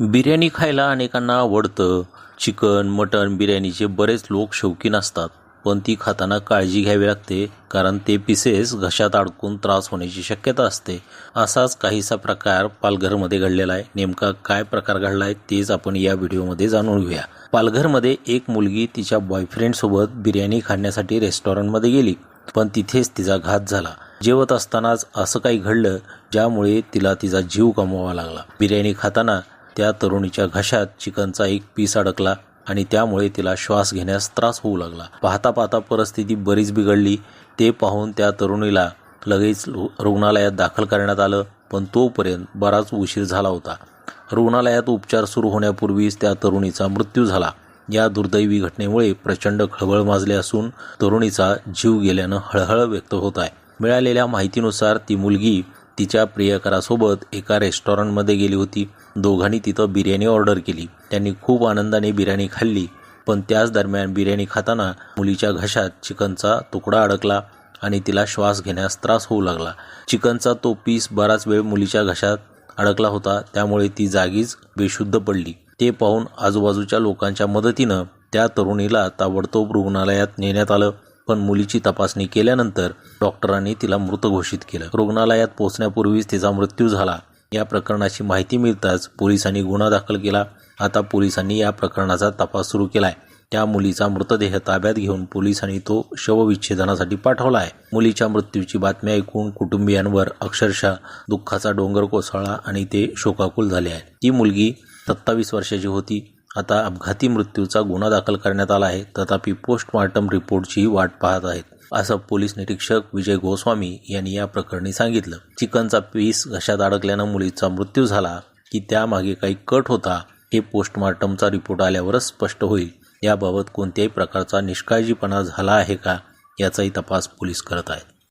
बिर्याणी खायला अनेकांना आवडतं. चिकन मटण बिर्याणीचे बरेच लोक शौकीन असतात. पण ती खाताना काळजी घ्यावी लागते कारण ते पिसेस घशात अडकून त्रास होण्याची शक्यता असते. असाच काहीसा प्रकार पालघरमध्ये घडलेला आहे. नेमका काय प्रकार घडला आहे तेच आपण या व्हिडिओमध्ये जाणून घेऊया. पालघरमध्ये एक मुलगी तिच्या बॉयफ्रेंडसोबत बिर्याणी खाण्यासाठी रेस्टॉरंटमध्ये गेली पण तिथेच तिचा घात झाला. जेवत असतानाच असं काही घडलं ज्यामुळे तिला तिचा जीव गमवावा लागला. बिर्याणी खाताना त्या तरुणीच्या घशात चिकनचा एक पीस अडकला आणि त्यामुळे तिला श्वास घेण्यास त्रास होऊ लागला. पाहता पाहता परिस्थिती बरीच बिघडली. ते पाहून त्या तरुणीला लगेच रु- रुग्णालयात दाखल करण्यात आलं पण तोपर्यंत बराच उशीर झाला होता. रुग्णालयात उपचार सुरू होण्यापूर्वीच त्या तरुणीचा मृत्यू झाला. या दुर्दैवी घटनेमुळे प्रचंड खळबळ माजले असून तरुणीचा जीव गेल्यानं हळहळ व्यक्त होत आहे. मिळालेल्या माहितीनुसार ती मुलगी तिच्या प्रियकरासोबत एका रेस्टॉरंटमध्ये गेली होती. दोघांनी तिथं बिर्याणी ऑर्डर केली. त्यांनी खूप आनंदाने बिर्याणी खाल्ली. पण त्याच दरम्यान बिर्याणी खाताना मुलीच्या घशात चिकनचा तुकडा अडकला आणि तिला श्वास घेण्यास त्रास होऊ लागला. चिकनचा तो पीस बराच वेळ मुलीच्या घशात अडकला होता. त्यामुळे ती जागीच बेशुद्ध पडली. ते पाहून आजूबाजूच्या लोकांच्या मदतीनं त्या तरुणीला ताबडतोब रुग्णालयात नेण्यात आलं. पण मुलीची तपासणी केल्यानंतर डॉक्टरांनी तिला मृत घोषित केलं. रुग्णालयात पोहोचण्यापूर्वीच तिचा मृत्यू झाला. या प्रकरणाची माहिती मिळताच पोलिसांनी गुन्हा दाखल केला. आता पोलिसांनी या प्रकरणाचा तपास सुरू केलाय. त्या मुलीचा मृतदेह ताब्यात घेऊन पोलिसांनी तो शवविच्छेदनासाठी पाठवला आहे मुलीच्या मृत्यूची बातमी ऐकून कुटुंबियांवर अक्षरशः दुःखाचा डोंगर कोसळला आणि ते शोकाकुल झाले आहे ती मुलगी सत्तावीस वर्षाची होती. आता अपघाती मृत्यूचा गुन्हा दाखल करण्यात आला आहे. तथापि पोस्टमॉर्टम रिपोर्टचीही वाट पाहत आहेत. असं पोलीस निरीक्षक विजय गोस्वामी यांनी या प्रकरणी सांगितलं. चिकनचा पीस घशात अडकल्यानं मुलीचा मृत्यू झाला की त्यामागे काही कट होता हे पोस्टमॉर्टमचा रिपोर्ट आल्यावरच स्पष्ट होईल. याबाबत कोणत्याही प्रकारचा निष्काळजीपणा झाला आहे का याचाही तपास पोलीस करत आहेत.